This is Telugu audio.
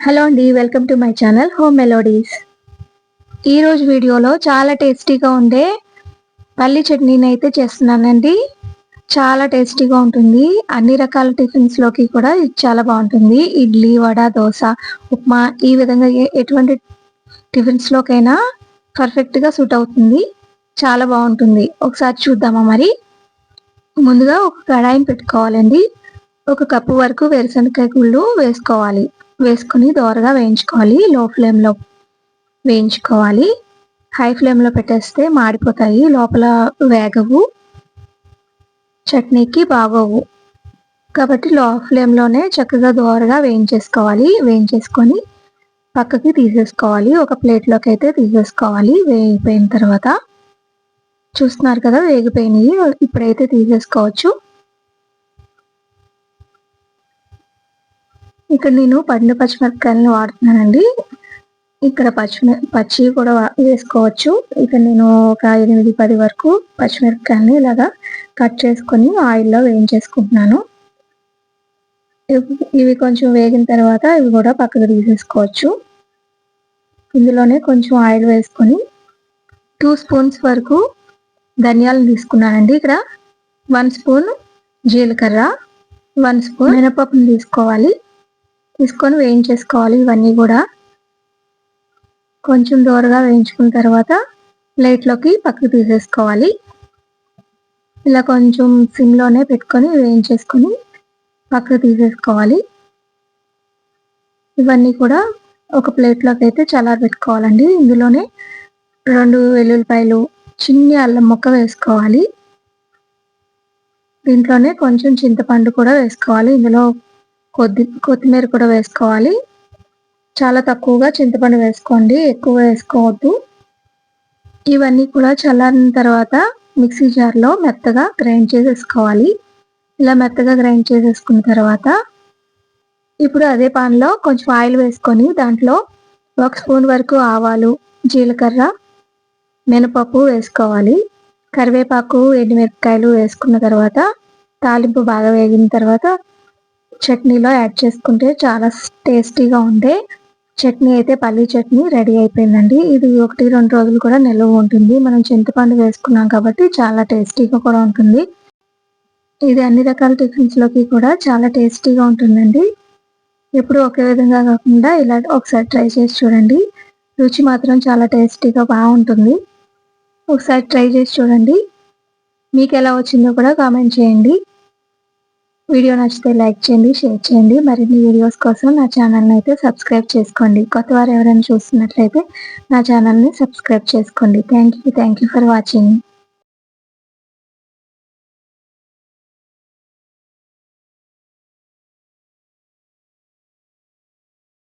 హలో అండి welcome to my channel home melodies. ఈరోజు వీడియోలో చాలా టేస్టీగా ఉండే పల్లి చట్నీని అయితే చేస్తున్నానండి. చాలా టేస్టీగా ఉంటుంది. అన్ని రకాల టిఫిన్స్లోకి కూడా ఇది చాలా బాగుంటుంది. ఇడ్లీ వడ దోశ ఉప్మా ఈ విధంగా ఎటువంటి టిఫిన్స్లోకైనా పర్ఫెక్ట్గా సూట్ అవుతుంది. చాలా బాగుంటుంది. ఒకసారి చూద్దామా మరి? ముందుగా ఒక కడాయిని పెట్టుకోవాలండి. ఒక కప్పు వరకు వేరుశనగకాయ గుళ్ళు వేసుకోవాలి. వేసుకొని దోరగా వేయించుకోవాలి. లో ఫ్లేమ్లో వేయించుకోవాలి. హై ఫ్లేమ్లో పెట్టేస్తే మాడిపోతాయి. లోపల వేగవు. చట్నీకి బాగోవు. కాబట్టి లో ఫ్లేమ్లోనే చక్కగా దోరగా వేయించేసుకోవాలి. వేయించేసుకొని పక్కకి తీసేసుకోవాలి. ఒక ప్లేట్లోకి అయితే తీసేసుకోవాలి. వేగిపోయిన తర్వాత చూస్తున్నారు కదా వేగిపోయినాయి ఇప్పుడైతే తీసేసుకోవచ్చు. ఇక్కడ నేను పండు పచ్చిమిరపకాయలను వాడుతున్నానండి. ఇక్కడ పచ్చిమి పచ్చి కూడా వేసుకోవచ్చు. ఇక్కడ నేను ఒక ఎనిమిది పది వరకు పచ్చిమిరపకాయలని ఇలాగా కట్ చేసుకొని ఆయిల్లో వేయించేసుకుంటున్నాను. ఇవి- ఇవి కొంచెం వేగిన తర్వాత ఇవి కూడా పక్కకు తీసేసుకోవచ్చు. ఇందులోనే కొంచెం ఆయిల్ వేసుకొని టూ స్పూన్స్ వరకు ధనియాలను తీసుకున్నానండి ఇక్కడ. వన్ స్పూన్ జీలకర్ర వన్ స్పూన్ మినపప్పును తీసుకోవాలి. తీసుకొని వేయించేసుకోవాలి ఇవన్నీ కూడా. కొంచెం దూరగా వేయించుకున్న తర్వాత ప్లేట్లోకి పక్కకు తీసేసుకోవాలి. ఇలా కొంచెం సిమ్లోనే పెట్టుకొని వేయించేసుకొని పక్కకు తీసేసుకోవాలి. ఇవన్నీ కూడా ఒక ప్లేట్లోకి అయితే చల్లారి పెట్టుకోవాలండి. ఇందులోనే రెండు వెల్లుల్లిపాయలు చిన్ని అల్లం ముక్క వేసుకోవాలి. దీంట్లోనే కొంచెం చింతపండు కూడా వేసుకోవాలి. ఇందులో కొద్ది కొత్తిమీర కూడా వేసుకోవాలి. చాలా తక్కువగా చింతపండు వేసుకోండి ఎక్కువ వేసుకోవద్దు. ఇవన్నీ కూడా చల్లారిన తర్వాత మిక్సీ జార్లో మెత్తగా గ్రైండ్ చేసేసుకోవాలి. ఇలా మెత్తగా గ్రైండ్ చేసేసుకున్న తర్వాత ఇప్పుడు అదే పాన్లో కొంచెం ఆయిల్ వేసుకొని దాంట్లో ఒక స్పూన్ వరకు ఆవాలు జీలకర్ర మినపప్పు వేసుకోవాలి. కరివేపాకు ఎండుమిరపకాయలు వేసుకున్న తర్వాత తాలింపు బాగా వేగిన తర్వాత చట్నీలో యాడ్ చేసుకుంటే చాలా టేస్టీగా ఉండే చట్నీ అయితే పల్లీ చట్నీ రెడీ అయిపోయిందండి. ఇది ఒకటి రెండు రోజులు కూడా నిల్వ ఉంటుంది. మనం చింతపండు వేసుకున్నాం కాబట్టి చాలా టేస్టీగా కూడా ఉంటుంది. ఇది అన్ని రకాల టిఫిన్స్లోకి కూడా చాలా టేస్టీగా ఉంటుందండి. ఎప్పుడు ఒకే విధంగా కాకుండా ఇలా ఒకసారి ట్రై చేసి చూడండి. రుచి మాత్రం చాలా టేస్టీగా బాగుంటుంది. ఒకసారి ట్రై చేసి చూడండి. మీకు ఎలా వచ్చిందో కూడా కామెంట్ చేయండి. వీడియో నచ్చితే లైక్ చేయండి షేర్ చేయండి. మరిన్ని వీడియోస్ కోసం నా ఛానల్ని అయితే సబ్స్క్రైబ్ చేసుకోండి. కొత్త వారు ఎవరైనా చూస్తున్నట్లయితే నా ఛానల్ని సబ్స్క్రైబ్ చేసుకోండి. Thank you thank you for watching